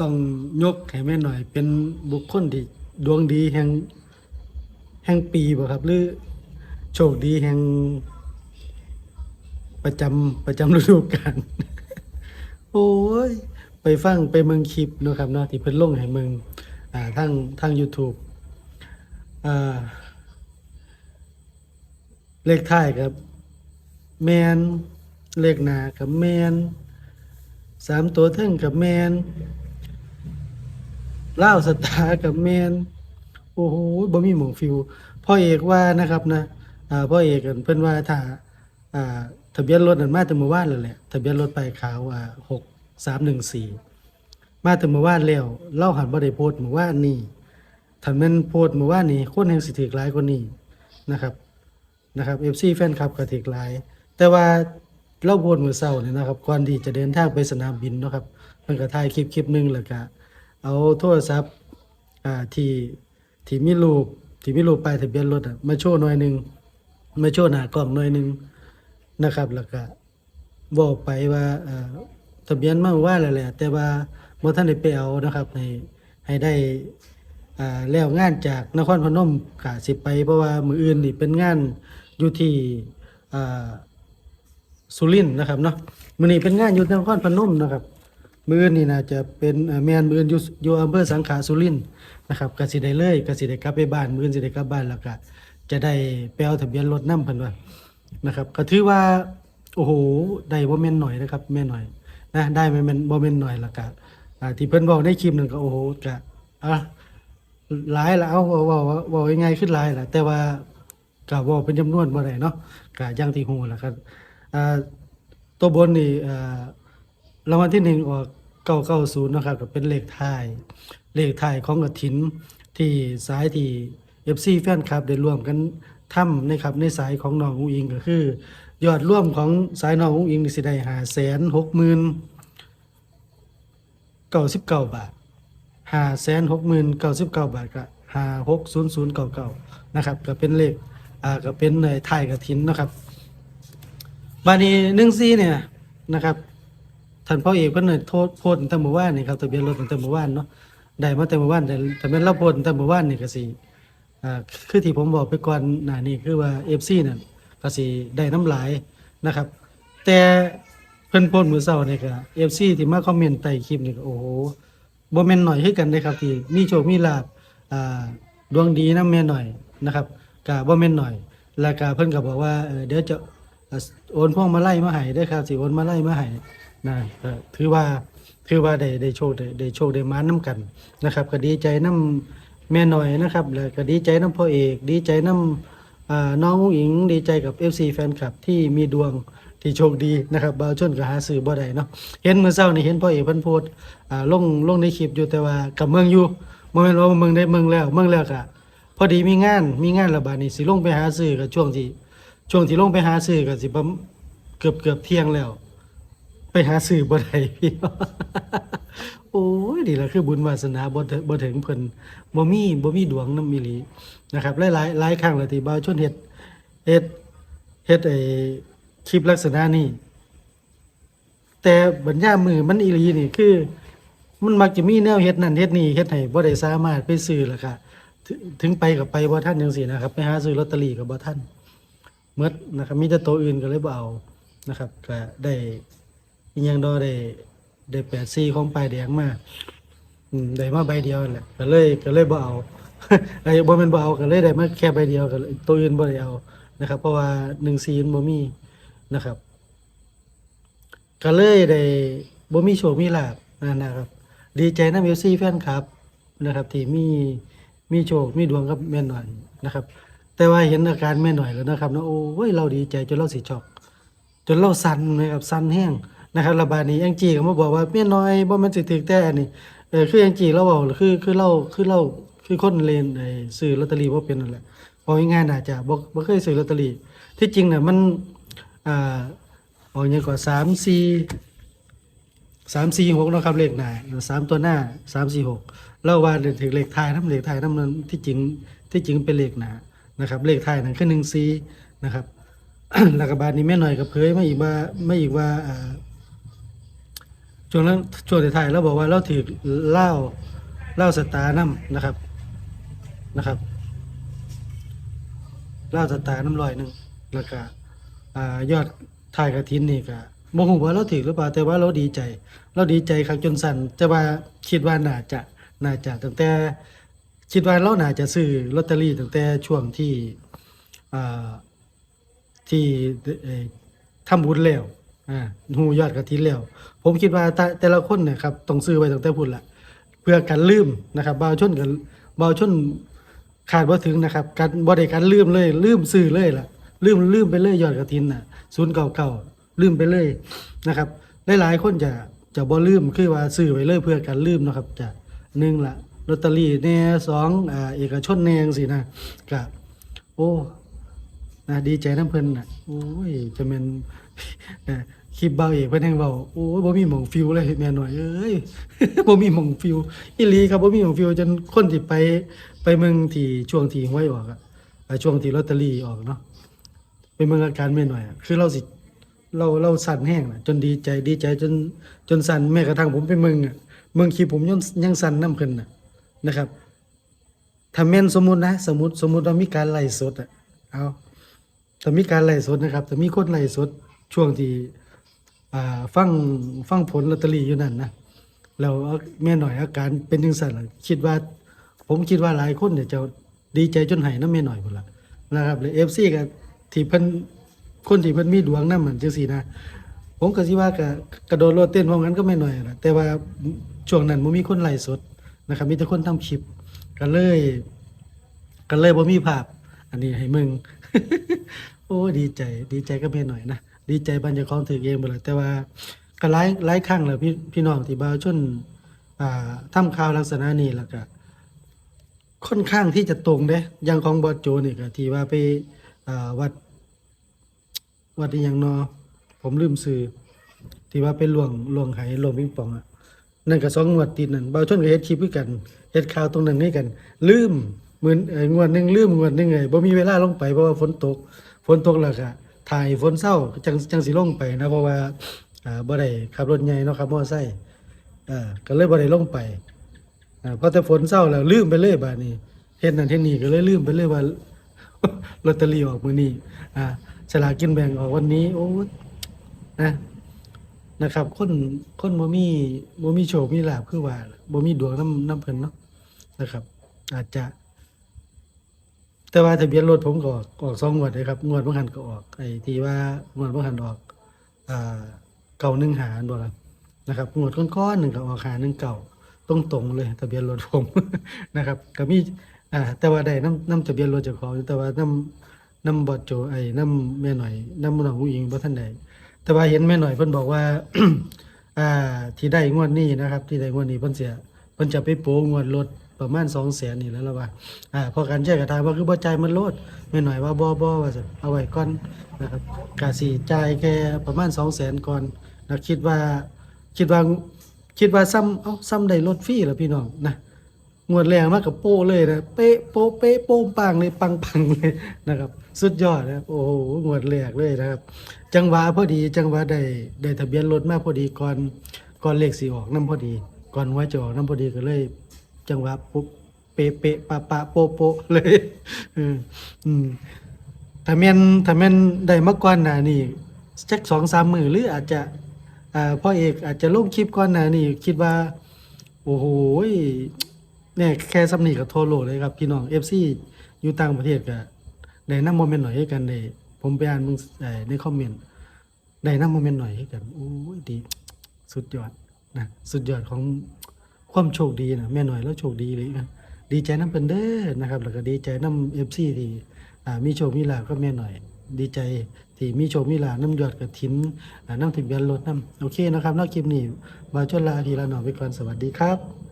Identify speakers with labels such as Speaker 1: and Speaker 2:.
Speaker 1: ต้องยกให้แม่หน่อย เป็นบุคคลที่ดวงดีแห่งแห่งปีบ่ครับ หรือโชคดีแห่งประจำประจำฤดูกาล โอ้ย ไปฟังไปเมืองคลิปนะครับเนาะที่เพิ่นลงให้เมืองอ่าทางทาง YouTube อ่า เลขท้ายครับ แมน เลขหน้ากับแมนสามตัวเทั้งกับแมน ล่าสตาร์กับแมนโอ้โหบ่มีหมองฟิวพ่อเอกว่านะครับนะพ่อเอกกันเพิ่นว่าถ้าทะเบียนรถนั่นมาแต่เมื่อวานแล้วแหละทะเบียนรถไปขาวอ่าหกสามหนึ่งสี่มาแต่เมื่อวานแล้วเล่าหันบ่ได้โพสต์เมื่อวานนี้ถ้าแม่นโพสต์เมื่อวานนี้คนแห่งสิถือหลายกว่านี้นะครับนะครับ FC แฟนคลับก็ถึกหลาย แต่ว่าเราโพสต์มื้อเช้านี่นะครับก่อนที่จะเดินทางไปสนามบินเนาะครับเพิ่นก็ถ่ายคลิปคลิปหนึงแล้วก็ เอาโทรศัพท์อ่าที่ที่มีรูปที่มีรูปป้ายทะเบียนรถอะมาโชว์หน่อยหนึ่งมาโชว์หน้ากล้องหน่อยหนึ่งนะครับ แล้วก็บอกไปว่าอ่อทะเบียนมาเมื่อว่าแล้วแหละ แต่ว่าบ่ทันได้ไปเอานะครับให้ให้ได้อ่าแล้วงานจากนครพนมกะสิไป เพราะว่ามืออื่นนี่เป็นงานอยู่ที่อ่าสุรินทร์นะครับเนาะมื้อนี้เป็นงานอยู่นครพนมนะครับ มืออื่นี่น่าจะเป็นแมนมืออื่นอยู่อยู่อำเภอสังขะสุรินนะครับกสิได้เลยกสิได้กลับไปบ้านมือ่นสิได้กลับบ้านแล้วก็จะได้ไปเอาทะเบียนรถน้ำเพิ่นว่านะครับก็ถือว่าโอ้โหได้บ่แม่นหน่อยนะครับแม่นหน่อยนะได้แม่นบ่แม่นหน่อยแล้วก็อ่าที่เพิ่นบอกในคลิปนั่นก็โอ้โหก็อะหลายและเอาว่าเว่าเว่าเว่ายังไงขึ้นหลายละแต่ว่าก็เว่าเป็นจำนวนบ่ได้เนาะก็อย่างที่ฮู้ล่ะครับอ่าตัวบนนี่อ่า รางวัลที่หนึ่งออก990เนาะครับก็เป็นเลขท้ายเลขท้ายของกฐินที่สายที่ FC แฟนคลับได้ร่วมกันทำนะครับในสายของน้องอุ้งอิงก็คือ ยอดร่วมของสายน้องอุ้งอิงนี่สิได้560,099บาทหาแสนหกหมื่นเก้าสิบเก้าบาทก็หาหกศูนย์ศูนย์เก้าเก้านะครับก็เป็นเลขอ่าก็เป็นในไทายกระถินนะครับบานี้หนึ่งซีเนี่ยนะครับ ท่านพ่อเอกเพิ่นเนี่ยโทษโพดตั้งแต่เมื่อวานนี่ครับทะเบียนรถตั้งแต่เมื่อวานเนาะได้มาแต่เมื่อวานแต่แต่เป็นเราโพดตั้งแต่เมื่อวานนี่ก็สิอ่าคือที่ผมบอกไปก่อนหน้านี้คือว่า FC นั่นก็สิได้น้ำหลายนะครับ แต่เพิ่นโพดมื้อเช้านี่ก็ FC ที่มาคอมเมนต์ใต้คลิปนี่ก็โอ้โหบ่แม่นหน่อยคือกันเด้ครับที่มีโชคมีลาภอ่าดวงดีนํแม่หน่อยนะครับก็บ่แม่นหน่อย แล้วก็เพิ่นก็บอกว่าเออเดี๋ยวจะโอนพวงมาลัยมาให้เด้อครับสิโอนมาลัยมาให้ นะก็ถือว่าถือว่าได้ได้โชคได้ได้โชคได้มานํกันนะครับก็ดีใจนํแม่หน่อยนะครับแล้วก็ดีใจนํพ่อเอก ดีใจนํอ่าน้องอุ๋งอิง ดีใจกับ FC แฟนคลับที่มีดวงที่โชคดีนะครับบางชนก็หาซื้อบ่ได้เนาะเห็นเมื้อเช้านี่เห็นพ่อเอกพิ่นโพสต์อ่าลงลงในคลิปอยู่แต่ว่ากับเมืองอยู่บ่แม่นว่าเมืองได้เมืองแล้วเมืองแล้วก็พอดีมีงานมีงานระบาดนี่สิลงไปหาซื้อก็ช่วงที่ช่วงที่ลงไปหาซื้อก็สิประเกือบเกือบเที่ยงแล้ว ไปหาซื้อบ่ได้พี่โอ้ยดีละคือบุญวาสนาบ่บ่ถึงเพิ่นบ่มีบ่มีดวงน้ำอีหลีนะครับหลายๆหลายครั้งล้วที่บ่าวชนเฮ็ดเฮ็ดเฮ็ดไอ้คลิปลักษณะนี้แต่บัญญามือมันอีหลีนี่คือ มันมักจะมีแนวเฮ็ดนั่นเฮ็ดนี่เฮ็ดให้บ่ได้สามารถไปซื้อล่ะค่ะถึงไปกับไปบ่ทันจังซี่นะครับ ไปหาซื้อลอตเตอรี่ก็บ่ทันหมดนะครับมีแต่ตัวอื่นก็เลยบ่เอานะครับก็ได้ อีหยังดอได้ได้84ของป้ายแดงมาอืมได้มาใบเดียวนั่นแหละก็เลยก็เลยบ่เอา ไอ้บ่แม่นบ่เอาก็เลยได้มาแค่ใบเดียวก็เลยตัวอื่นบ่ได้เอานะครับ เพราะว่า14มันบ่มีนะครับก็เลยได้บ่มีโชคมีลาภนั่นะครับ ดีใจนำ FC แฟนคลับนะครับที่มีมีโชคมีดวงกับแม่หน่อยนะครับ แต่ว่าเห็นอาการแม่หน่อยแล้วนะครับนะโอ้ยเราดีใจจนเราสิช็อกจนเราสั่นนะครับสั่นแห้ง นะครับระบาดนี้แองจีก็มาบอกว่าแม่น้อยบ่ม่นสิถึกแต่อันนี้เออคือแองจีเราบอกคือคือเราคือเราคือคนเลนไอ้ซื้อลอตเตอรี่บ่เป็นนั่นแหละเอาง่ายๆน่าจะบ่บ่เคยซื้อลอตเตอรี่ที่จริงน่ะมันอ่าเอาหยังกว่า3 4สามสี่หกนะครับเลขหน้าสามตัวหน้าสามสี่หกเล่าว่าเดินถึงเลขท้ายน้ำเลขท้ายน้ำนั้นที่จริงที่จริงเป็นเลขหน้านะครับ เลขท้ายนั่นคือหนึ่งสี่นะครับแล้วก็บาทนี้แม่หน่อยกับเผยมาอีกว่าไม่อีกว่าอ่า ช่วงนั้นช่วงท้ายเราบอกว่าเราถือเหล้าเหล้าสตาร์น้ำนะครับนะครับเหล้าสตาร์น้ำลอยหนึ่งแล้วก็อ่ายอดถ่ายกระถินนี่ก็บ่ฮู้ว่าเราถือหรือเปล่าแต่ว่าเราดีใจ เราดีใจครับจนสั่นแต่ว่าคิดว่าน่าจะน่าจะตั้งแต่คิดว่าเราน่าจะซื้อลอตเตอรี่ตั้งแต่ช่วงที่อ่าที่ทำบุญแล้ว อ่าหูยอดกระถินแล้ว ผมคิดว่าแต่แต่ละคนเนี่ยครับต้องซื้อไว้ตั้งแต่พุ่นละเพื่อกันลืมนะครับบาวชนกันบาวชนขาดบ่ถึงนะครับการบ่ได้การลืมเลย ลืมซื้อเลยล่ะ ลืมลืมไปเลยยอดกระถินน่ะ099ลืมไปเลยนะครับหลายๆคนจะจะบ่ลืมคือว่าซื้อไว้เลยเพื่อการลืมนะครับจะหนึ่งละลอตเตอรี่แน่สองอ่าเอกชนแน่งซี่นะก็โอ้นะดีใจน้ำเพิ่นน่ะโอ้ยจะเป็น คลิปเบาเอกเพิ่นแห่งเว้าโอ้บ่มีหม่องฟิวเลยแม่หน่อยเอ้ยบ่มีหม่องฟิวอีหลีครับบ่มีหม่องฟิวจนคนที่ไปไปเมืองที่ช่วงที่หวยออกอะช่วงที่ลอตเตอรี่ออกเนาะไปเมืองอาการแม่หน่อยอะคือเราสิเราเราสั่นแห้งน่ะจนดีใจดีใจจนจนสั่นแม้กระทั่งผมไปเมืองอะเมืองคลิปผมยังยังสั่นน้ำเพิ่นน่ะนะครับถ้าแม่นสมมุตินะ สมมุติสมมุติว่ามีการไล่สดอะเอาถ้ามีการไล่สดนะครับถ้ามีคนไล่สด ช่วงที่ฟังฟังผลลอตเตอรี่อยู่นั่นนะแล้วแม่หน่อยอาการเป็นจังซั่นล่ะคิดว่า ผมคิดว่าหลายคนเนี่ยจะดีใจจนหายน้ำแม่หน่อยพุ่นละนะครับเลย FC ก็ที่เพิ่นคนที่เพิ่นมีดวงนำเหมือนจังซี่นะผมก็สิว่าก็กระโดดโลดเต้นพร้อมกันก็ไม่หน่อยนะแต่ว่าช่วงนั้นบ่มีคนไลฟ์สดนะครับมีแต่คนทำคลิปก็เลยก็เลยบ่มีภาพ อันนี้ให้มึง โอ้ดีใจดีใจก็ไม่หน่อยนะ ดีใจบันเจะของถือเองบ่ล่ะแต่ว่าก็หลายหลายครั้งแล้วพี่พี่น้องที่บ่าวชนอ่าทำข่าวลักษณะนี้แล้วก็ค่อนข้างที่จะตรงเด้อยังของบอโจนี่ก็ที่ว่าไปอ่าวัดวัดอีหยังเนอผมลืมซื้อที่ว่าไปล่วงล่วงไหล่วงปิงปองอะนั่นก็สองงวดติดนั่นบ่าวชนก็เฮ็ดคลิปคือกันเฮ็ดข่าวตรงนั้นนี่กัน ลืมเหมือนงวดนึงลืมงวดนึงไงบ่มีเวลาลงไปเพราะว่าฝนตกฝนตกแล้วก็ ถ่ายฝนเศร้าจังจังสิลงไปนะเพราะว่าอ่าบ่ได้ขับรถใหญ่เนาะครับมอเตอร์ไซค์อ่าก็เลยบ่ได้ลงไปอ่าพอแต่ฝนเศร้าแล้วลืมไปเลยบาดนี้เฮ็ดนั่นเฮ็ดนี่ก็เลยลืมไปเลยว่าลอตเตอรี่ออกมื้อนี้อ่าสลากกินแบ่งออกวันนี้โอ้นะนะครับคนคนบ่มีบ่มีโชคมีลาภคือว่าบ่มีดวงน้ำน้ำเพิ่นเนาะนะครับ อาจจะ แต่ว่าทะเบียนรถผมก็ออกออกสองงวดเลยครับงวดเมื่อหันก็ออกไอ้ที่ว่างวดเมื่อหันออกอ่าเก่าหนึ่งหารบ่ละนะครับงวดก้อนๆหนึ่งก็ออกหาหนึ่งเก่าตรงตรงๆเลยทะเบียนรถผม นะครับ ก็มีอ่าแต่ว่าได้น้ำน้ำทะเบียนรถเจ้าของแต่ว่าน้ำน้ำบอดโจไอ้น้ำแม่หน่อยน้ำน้องผู้หญิงบ่ท่านใดแต่ว่าเห็นแม่หน่อยเพิ่นบอกว่าอ่าที่ได้งวดนี้นะครับ ที่ได้งวดนี้เพิ่นเสียเพิ่นจะไปโปะงวดรถ ประมาณ200,000นี่แล้วละว่าอ่าพอกันแจ้งกระทางว่าคือบ่จ่ายมันโลดแม่หน่อยว่าบ่บ่ว่าซั่นเอาไว้ก่อนนะครับกะสิจ่ายแค่ประมาณ200,000ก่อนนะคิดว่าคิดว่าคิดว่าซ้ำเอ้าซ้ำได้รถฟรีแล้วพี่น้องนะงวดแรงมากกับโป้เลยนะเป๊ะโป๊เป๊ะโป้งปังเลยปังปังเลยนะครับ สุดยอดนะครับโอ้โหงวดแรกเลยนะครับ จังหวะพอดีจังหวะได้ได้ทะเบียนรถมาพอดีก่อนก่อนเลขสีออกน้ำพอดี ก่อนหวยจะออกน้ำพอดีก็เลย จังหวะปุ๊บเป๊ะเปะปะปะโป๊ะโปเลยอืมอืมถ้าแม่นถ้าแม่นได้มาก่อนหน้านี่จักสองสามมือหรืออาจจะอ่าพ่อเอกอาจจะลงคลิปก่อนหน้านี่คิดว่า โอ้โหเนี่ยแค่สำนีกับโทโลเลยครับพี่น้อง FC อยู่ต่างประเทศก็ได้นำโมเมนต์หน่อยให้กันได้ผมไปอ่านมึงในคอมเมนต์ได้นำโมเมนต์หน่อยให้กันโอ้ยดี สุดยอดนะสุดยอดของ ความโชคดีนะแม่หน่อยแล้วโชคดีเลยนะดีใจน้ำเป็นเด้อนะครับ แล้วก็ดีใจน้ำเอฟซีที่มีโชคมีลาก็แม่หน่อย ดีใจที่มีโชคมีลาน้ำยอดกระถินน้ำถึงยันรถน้ำโอเคนะครับนอกคลิปนี้มาชวนลาทีละหน่อยไปก่อนสวัสดีครับ